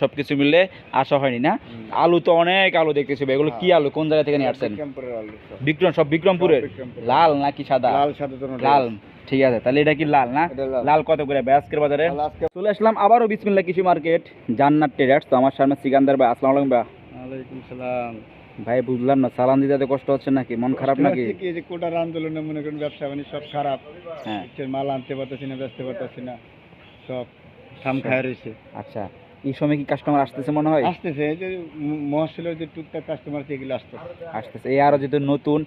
সবকিছু মিললে আসা হয়নি না? আলু তো অনেক আলু দেখতেছি ভাই এগুলো কি আলু? কোন জায়গা থেকে নিয়ে আসছেন? সব। বিক্রম সব বিক্রমপুরের? লাল নাকি সাদা? লাল সাদা লাল ঠিক আছে তাহলে এটা কি লাল না? লাল। কত করে ভাই আজকের বাজারে? চলে আসলাম আবারও বিসমিল্লা কৃষি মার্কেট জান্নাত ট্রেডার্স। তো আমার সামনে সিকান্দার ভাই আসসালামু আলাইকুম ভাই। ওয়ালাইকুম সালাম। ভাই বুঝলাম না সালাম দিতে এত কষ্ট হচ্ছে নাকি? মন খারাপ নাকি? এই যে কোটার আন্দোলনে মনে করেন ব্যবসা বাণিজ্য সব খারাপ। হ্যাঁ। মাল আনতে পারতেছি না বেচতে পারতেছি না সব থাম খায় রয়েছে। আচ্ছা। এই সময় কি কাস্টমার আসতেছে মনে হয়? আসতেছে এই যে মহাশিলের যে টুকটাক কাস্টমার এগুলো আসতেছে। আসতেছে। এই আরও যেহেতু নতুন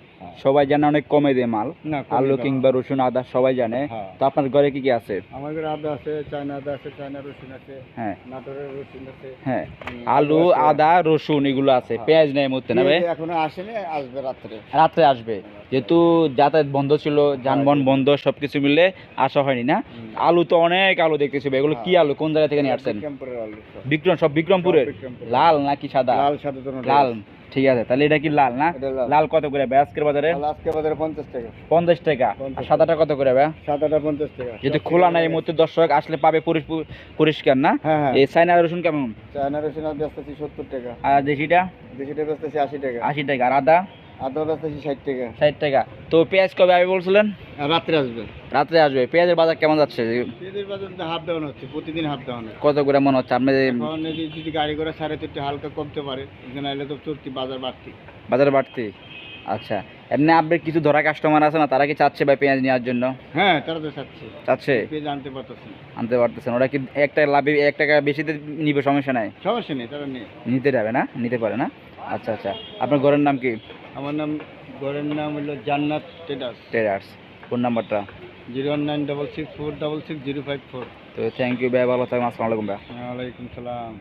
সবাই জানে অনেক কমে দেয় মাল। না কমে আলু। কিংবা রসুন আদা সবাই জানে। হ্যাঁ। তো আপনার ঘরে কি কি আছে? আমার ঘরে আদা আছে চায়না আদা আছে চায়না রসুন আছে হ্যাঁ। নাটোরের রসুন আছে। হ্যাঁ। উম, আলু আছে। আদা রসুন এগুলো আছে। হ্যাঁ। পেঁয়াজ নেই মধ্যে না ভাই? এখনও আসেনি আসবে রাত্রে। রাত্রে আসবে। যেহেতু যাতায়াত বন্ধ ছিল যানবাহন বন্ধ সবকিছু মিলে আসা হয়নি না? আলু তো অনেক আলু দেখতেছি ভাই। এগুলো কি আলু? কোন জায়গা থেকে নিয়ে আসছেন? আলু। বিক্রম সব বিক্রমপুরের? লাল নাকি সাদা? লাল সাদা লাল ঠিক আছে তাহলে এটা কি লাল না? লাল। কত করে ভাই আজকের বাজারে? লাল আজকে বাজারে পঞ্চাশ টাকা। পঞ্চাশ টাকা। আর সাদাটা কত করে ভাই? সাদাটা পঞ্চাশ টাকা। যেহেতু খোলা নাই এই মুহূর্তে দর্শক আসলে পাবে পরিষ- পরিষ্কার না? হ্যাঁ হ্যাঁ। এই চাইনা রসুন কেমন? চায়না রসুন বেচতেছি সত্তর টাকা। আর দেশিটা? দেশিটা বেচতেছি আশি টাকা। আশি টাকা। আর আদা? আদা বেচতেছি ষাট টাকা। ষাট টাকা। তো পেঁয়াজ কবে বলছিলেন? রাত্রে আসবে। রাত্রে আসবে। পেঁয়াজের বাজার কেমন যাচ্ছে? পেঁয়াজের বাজার হাফ ডাউন হচ্ছে প্রতিদিন হাফ ডাউন কত করে মনে হচ্ছে? আপনি যদি গাড়ি করে সাড়ে চারটে হালকা কমতে পারে এখানে তো চলতি বাজার বাড়তি। বাজার বাড়তি? আচ্ছা। এমনি আপনার কিছু ধরা কাস্টমার আছে না তারা কি চাচ্ছে ভাই পেঁয়াজ নেওয়ার জন্য? হ্যাঁ তারা তো চাচ্ছে। চাচ্ছে? পেঁয়াজ আনতে পারতেছে না। আনতে পারতেছেন। ওরা কি একটা লাভে এক টাকা বেশিতে নিবে? সমস্যা নাই? সমস্যা নেই তারা নিতে যাবে না? নিতে পারে না? আচ্ছা আচ্ছা। আপনার ঘরের নাম কি? আমার নাম ঘরের নাম হলো জান্নাত ট্রেডার্স। টেরার্স ফোন নাম্বারটা? Zero one nine double six four double six zero five four. তো থ্যাংক ইউ ভাই ভালো থাকবেন আসসালামু আলাইকুম ভাই। ওয়ালাইকুম সালাম।